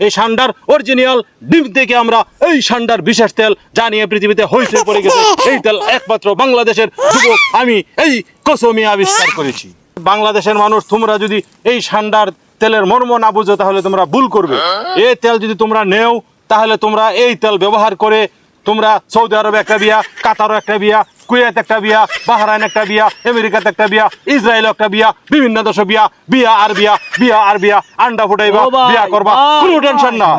এই সান্ডার অরিজিনাল ডিম থেকে আমরা এই সান্ডার বিশেষ তেল জানিয়ে পৃথিবীতে হয়েছে পড়ে গেছে। এই তেল একমাত্র বাংলাদেশের যুবক আমি এই কসমি আবিষ্কার করেছি। বাংলাদেশের মানুষ তোমরা যদি এই সান্ডার তেলের মর্ম না বুঝো তাহলে তোমরা ভুল করবে। এই তেল যদি তোমরা নেও তাহলে তোমরা এই তেল ব্যবহার করে তোমরা সৌদি আরবে একটা বিয়া কাতারও একটা বিয়া কুয়েত একটা বিয়া বাহরাইন একটা বিয়া আমেরিকাতে একটা বিয়া ইসরায়েল একটা বিয়া বিভিন্ন দেশে বিয়া বিয়া আর বিয়া বিয়া আর বিয়া আন্ডা ফুটাইবা বিয়া করবা কোনো টেনশন না।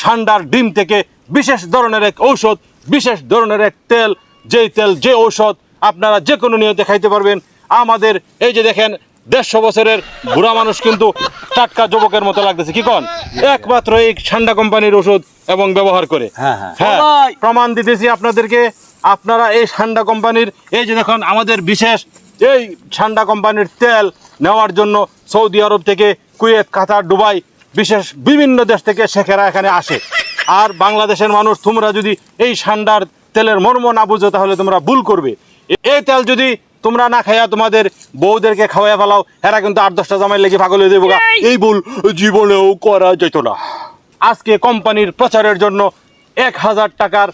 সান্ডার ডিম থেকে বিশেষ ধরনের এক ঔষধ বিশেষ ধরনের এক তেল যেই তেল যে ঔষধ আপনারা যে কোনো নিয়তে খাইতে পারবেন। আমাদের এই যে দেখেন দেড়শো বছরের বুড়া মানুষ কিন্তু টাটকা যুবকের মতো লাগতেছে। কি কন? একমাত্র এই ঠান্ডা কোম্পানির ওষুধ এবং ব্যবহার করে। হ্যাঁ, হ্যাঁ। হ্যাঁ প্রমাণ দিতেছি আপনাদেরকে। আপনারা এই ঠান্ডা কোম্পানির এই যে দেখুন আমাদের বিশেষ এই ঠান্ডা কোম্পানির তেল নেওয়ার জন্য সৌদি আরব থেকে কুয়েত কাতার দুবাই বিশেষ বিভিন্ন দেশ থেকে শেখেরা এখানে আসে। আর বাংলাদেশের মানুষ তোমরা যদি এই ঠান্ডার তেলের মর্ম না বুঝো তাহলে তোমরা ভুল করবে। এ- এই তেল যদি তোমরা না খাইয়া তোমাদের বউদেরকে খাওয়াইয়া ফেলাও এরা কিন্তু আট দশটা জামাই লেগে পাগল হয়ে দেবো। এই ভুল জীবনেও করা যেত না। আজকে কোম্পানির প্রচারের জন্য এক হাজার টাকার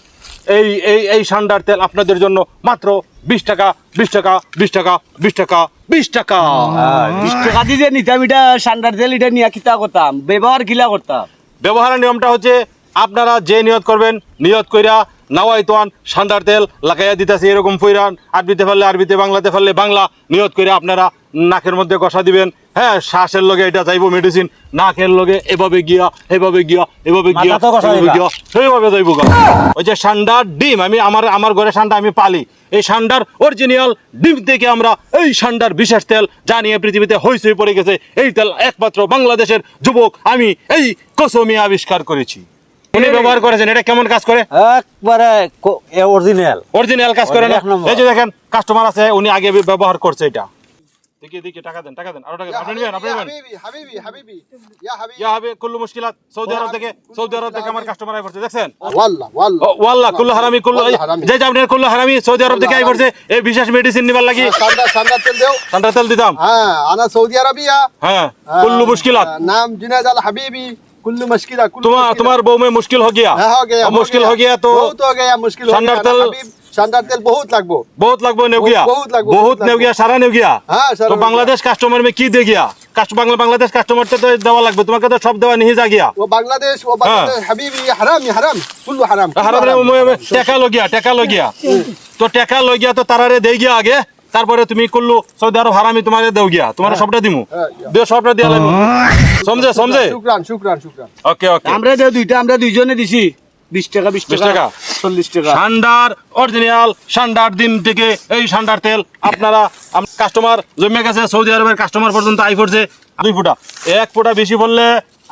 এই এই এই সান্ডার তেল আপনাদের জন্য মাত্র বিশ টাকা বিশ টাকা বিশ টাকা বিশ টাকা বিশ টাকা। বিশ টাকা দিয়ে নিতাম এটা সান্ডার তেল এটা নিয়ে কিতা করতাম ব্যবহার কিলা করতাম। ব্যবহারের নিয়মটা হচ্ছে আপনারা যে নিয়ত করবেন নিয়ত কইরা নাওয়াই তোয়ান সান্ডার তেল লাগাইয়া দিতেছে এরকম ফইরান। আরবিতে ফেললে আরবিতে বাংলাতে ফেললে বাংলা। নিয়ত করে আপনারা নাকের মধ্যে কষা দিবেন। হ্যাঁ শ্বাসের লগে এটা চাইব মেডিসিন নাকের লগে এভাবে গিয়া এভাবে গিয়া এভাবে গিয়া এভাবে গিয়া সেইভাবে যাইবো ওই যে সান্ডার ডিম আমি আমার আমার ঘরে সান্ডা আমি পালি। এই সান্ডার অরিজিনাল ডিম থেকে আমরা এই সান্ডার বিশেষ তেল জানিয়ে পৃথিবীতে হইচই পড়ে গেছে। এই তেল একমাত্র বাংলাদেশের যুবক আমি এই কসমি আবিষ্কার করেছি। উনি ব্যবহার করেছেন এটা কেমন কাজ করে? একবারে অরিজিনাল অরিজিনাল কাজ করে না? এই যে দেখেন কাস্টমার আছে উনি আগে ব্যবহার করছে এটা। আপনি সৌদি আরব দেখছেন? বিশেষ মেডিসিন দেও। সান্দা আনা সৌদি আরবিয়া। হ্যাঁ কুল্লু নাম জুনাদ হাবিবি। कुल्लू मुश्किल तुम्हारे बहू में मुश्किल हो गया। हाँ, मुश्किल हो गया तो बहुत हो मुश्किल बहुत लगभो बहुत लगभो बहुत लगभो गया सारा ने गया। हाँ, तो बांग्लादेश कस्टमर में की दे गया? बांग्लादेश कस्टमर तो दवा लगभग तुम्हारे तो सब दवा नहीं जा गया। वो बांग्लादेश वो हाँ। हबीबी हराम हराम हराम। टेका लो गया टेका लो गया। तो टेका लो गया तो तारा रे दे गया आगे। তারপরে তুমি করল সৌদি আরব হারামি তোমাকে দেও গিয়া তোমার হ্যাঁ। সবটা দিমু। হ্যাঁ, দেও সবটা দিয়া লাগবো সমঝে সমঝে? শুকরান শুকরান শুকরান। ওকে ওকে। আমরা দেও দুইটা আমরা দুইজনে দিছি। 20 টাকা টাকা? 40 টাকা। সান্ডার অরিজিনাল সান্ডার ডিম থেকে এই সান্ডার তেল আপনারা কাস্টমার জমে গেছে সৌদি আরবের কাস্টমার পর্যন্ত আই পড়ছে। দুই ফুটা। এক ফুটা বেশি বললে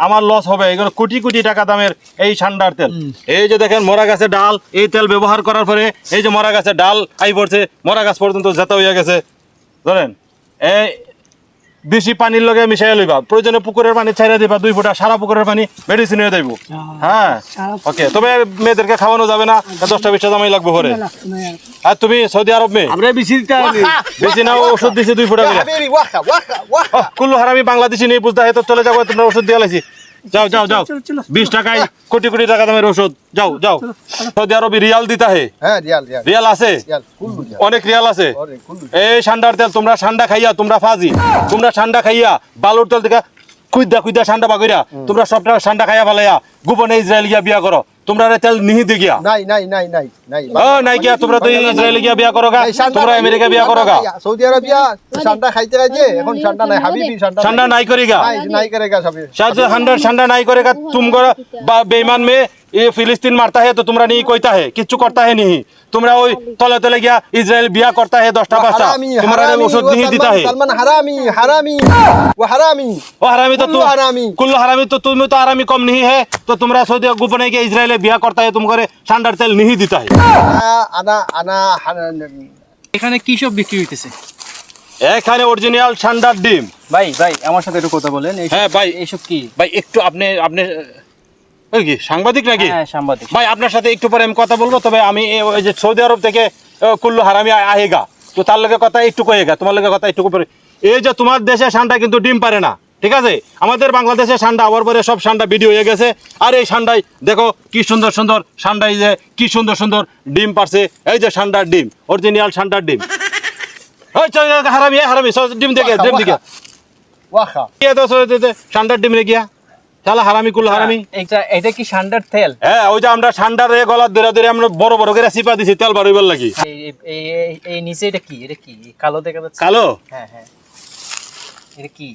আমার লস হবে। এগুলো কোটি কোটি টাকা দামের এই সান্ডার তেল। এই যে দেখেন মরা গাছের ডাল এই তেল ব্যবহার করার পরে এই যে মরা গাছের ডাল আই পড়ছে মরা গাছ পর্যন্ত জেতা হয়ে গেছে। ধরেন এই বেশি পানির লগে মিশাই লইবা। প্রয়োজনে পুকুরের পানি ছাড়া দিবা দুই ফুটা সারা পুকুরের পানি মেডিসিন হয়ে দেব হ্যাঁ ওকে তবে মেয়েদেরকে খাওয়ানো যাবে না দশটা বিশটা জামাই লাগবে ঘরে। আর। তুমি সৌদি আরব মেয়ে? বেশি না ওষুধ দিছি দুই ফুটা কুল্লু হারামি বাংলাদেশি নিয়ে বুঝতে হয় তো চলে যাব তোমরা ওষুধ দিয়ে লাইছি যাও যাও যাও। বিশ টাকায় কোটি কোটি টাকা দামের ওষুধ। যাও যাও। সৌদি আরবে রিয়াল দিতে হে। রিয়াল আছে? অনেক রিয়াল আছে। এই সান্ডার তেল তোমরা সান্ডা খাইয়া তোমরা ফাজি। তোমরা সান্ডা খাইয়া বালুর তেল থেকে কুইদা কুইদা সান্ডা বাগিরা তোমরা সব টাকা সান্ডা খাইয়া ফেলাইয়া গোপনে ইসরায়েল গিয়া বিয়া করো। তোমরা তেল নিহি গিয়া। নাই নাই নাই নাই নাই। তোমরা তো ইসরায়েল গিয়া বিয়া করোগা তোমরা আমেরিকা বিয়া করোগা সৌদি আরব সান্ডা খাইতে খাইতে এখন সান্ডা নাই। হাবিবি সান্ডা সান্ডা নাই। করেগা। নাই করেগা সাজ হান্ডার সান্ডা নাই করেগা। বেঈমান মেয়ে ये फिलिस्तीन मारता है तो तुमरा नहीं कोईता है किच्छु करता है नहीं तुमरा ওই তলে তলে গিয়া ইসরায়েল বিয়া করতা है দশটা পাঁচটা হারামি তোমারা হারামি ওষুধ ও नहीं দিতা সলমান है সলমান হারামি হারামি ও হারামি ओ हरामी तो कुल्लू तुम हरामी। कुल्लू हरामी तो तुम तो हरामी कम नहीं है तो तुमरा सऊदी गोपने के इजराइल बिया करता है तुम करे ठंडार तेल नहीं देता है আনা আনা আনা হানা- এখানে কি সব বিক্রি হইতেছে এখানে অরিজিনাল ঠান্ডার ডিম ভাই ভাই আমার সাথে একটু কথা বলেন এইসব- হ্যাঁ, ভাই। এইসব কি ভাই একটু আপনি আপনি ওই কি সাংবাদিক নাকি? হ্যাঁ সাংবাদিক। ভাই আপনার সাথে একটু পরে আমি কথা বলব তবে আমি ওই যে সৌদি আরব থেকে কুল্লু হারামি আহেগা। তো তার লগে কথা একটু কয়েগা তোমার লগে কথা একটু পরে। এই যে তোমার দেশে সানটা কিন্তু ডিম পারে না ঠিক আছে? আমাদের বাংলাদেশে ঠান্ডা আবার পরে সব ঠান্ডা ভিডিও হয়ে গেছে। আর এই সান্ডাই দেখো কি সুন্দর সুন্দর সান্ডাই যে কি সুন্দর সুন্দর ডিম পারছে। এই যে সান্ডার ডিম অরিজিনাল ঠান্ডার ডিম। ওই হারামি হারামি ডিম দেখে ডিম দেখে। ঠান্ডার ডিম রে গিয়া তাহলে হারামি কুল হারামি। এটা এটা কি সান্ডার তেল? হ্যাঁ ওই যে আমরা গলার ধরে ধরে আমরা বড় বড় করে চিপা দিছি তেল লাগি। এই এই নিচে এটা কি? এটা কি? কালো দেখা যাচ্ছে? কালো? হ্যাঁ হ্যাঁ। এটা কি?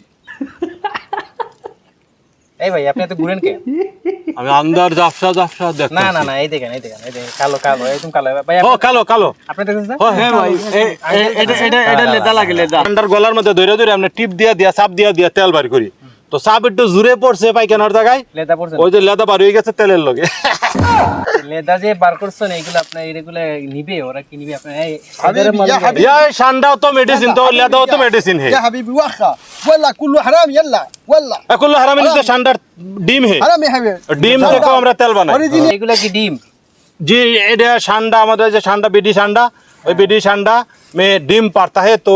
এই ভাই আপনি এত ঘুরেন কেন? আমি আন্দার জাফসা জাফসা দেখ না না না এই দেখেন এই দেখেন এই দেখেন কালো কালো একদম কালো। ভাই ও কালো কালো। আপনি দেখেন ও হ্যাঁ ভাই এটা এটা এটা লেদা লাগে লেদা। ঠান্ডার গলার মধ্যে ধরে ধরে আমরা টিপ দিয়া দিয়া চাপ দিয়া দিয়া তেল বার করি। তো সাপ একটু জুড়ে পড়ছে পায়খানার জায়গায়। লেদা পড়ছে ওই যে লেদা বার হয়ে গেছে তেলের লগে। লেদা যে বার করছেন এগুলো আপনি এগুলো নিবে ওরা কি নিবে? আপনি এই শান্ডাও তো মেডিসিন তো লেদাও তো মেডিসিন হে। হাবিবি ওয়াখা। ওয়াল্লা কুল্লু হারাম ইয়াল্লা ওয়াল্লা। কুল্লু হারাম ইনতে শান্ডার ডিম হে। হারাম হে ডিম থেকে আমরা তেল বানাই। এগুলো কি ডিম? জি এটা সান্দা আমাদের যে সান্দা বিডি শান্ডা ওই বিডি শান্ডা মে ডিম পারতা হে তো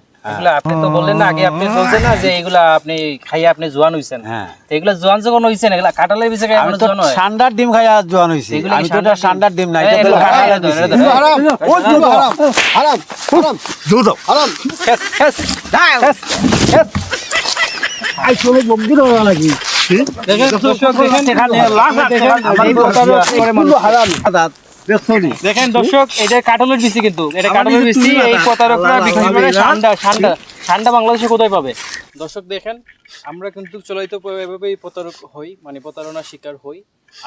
এগুলো আপনি তো বললেন না আগে আপনি বলছেন না যে এগুলা আপনি খাইয়ে আপনি জোয়ান হইছেন হ্যাঁ। তো এগুলা জোয়ান যখন হইছেন এগুলা কাঁঠালের বেশি খাই আমি এখনও তো হয় ঠান্ডার ডিম খাইয়া জোয়ান হইছি আমি তো এটা ঠান্ডার ডিম এই, এটা তো কাঁঠালের ধরো। হারাম ও দুধ হারাম হারাম হারাম দুধ হারাম খেস, খেস, খেস, খেস। দেখেন, দর্শক, দেখেন, এই প্রতারক করে মানুষ। হারাম দেখেন দর্শক এটা কাটলের বিচি কিন্তু। এটা কাটলের বিচি এই প্রতারকরা বিক্রি করে ঠান্ডা ঠান্ডা ঠান্ডা বাংলাদেশে কোথায় পাবে? দর্শক দেখেন আমরা কিন্তু চলিত এভাবেই প্রতারক হই মানে প্রতারণার শিকার হই।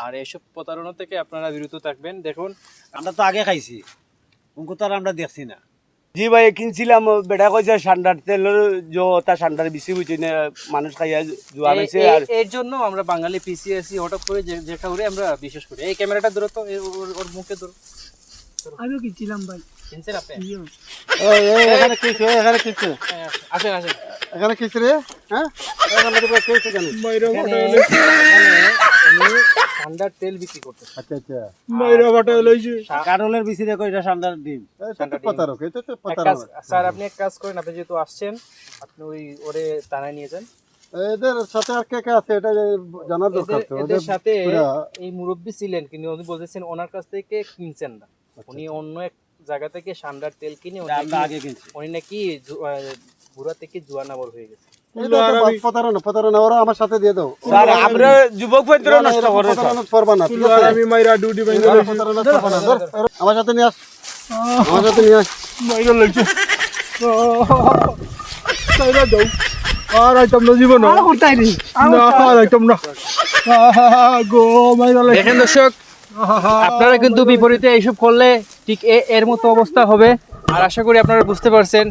আর এইসব প্রতারণা থেকে আপনারা বিরত থাকবেন। দেখুন আমরা তো আগে খাইছি। অঙ্কুতার তো আর আমরা দেখছি না। জি ভাই কিনছিলাম বেটা কইছে সান্ডার তেলের জো তা সান্ডার বেশি হইছে না মানুষ খাইয়া জুয়া হয়েছে হইছে আর এর জন্য আমরা বাঙালি পিসিএসি হঠাৎ করে যে যেটা আমরা বিশেষ করি। এই ক্যামেরাটা দূরত্ব ওর মুখে ধরো। আমিও কিনছিলাম ভাই? আপনি? এই এই এখানে কিছু এখানে কিছু হ্যাঁ, আসেন আসেন। এখানে কিছু রে হ্যাঁ? এখানে তো কিছু কেন এখানে। এখানে উনি ঠান্ডার তেল বিক্রি করতেছে আচ্ছা আচ্ছা। কাঁঠালের বিচি দেখো এটা ঠান্ডার ডিম এটা তো প্রতারক এটা তো এক কাজ স্যার আপনি এক কাজ করেন আপনি যেহেতু আসছেন আপনি ওই ওরে তানায় নিয়ে যান। এদের সাথে আর কে কে আছে এটা জানার দরকার এদের তো। এদের সাথে এই মুরব্বী ছিলেন কিন্তু উনি বলতেছেন ওনার কাছ থেকে কিনছেন না। উনি অন্য এক জায়গা থেকে সান্ডার তেল কিনে উনি নাকি- বুড়া থেকে জুয়া নাবর হয়ে গেছে। প্রতারণা প্রতারণা ওরা আমার সাথে দিয়ে দাও। স্যার আমরা যুবক পত্র না, না, নষ্ট এরকম প্রতারণা করবা না ঠিক আছে? ওরা প্রতারণা করবা না। ধর, ধর, আমার সাথে নিয়ে আস। আমার সাথে নিয়ে আস। দেখেন দর্শক আপনারা কিন্তু বিপরীতে এইসব করলে ঠিক এর মতো অবস্থা হবে। আর আশা করি আপনারা বুঝতে পারছেন।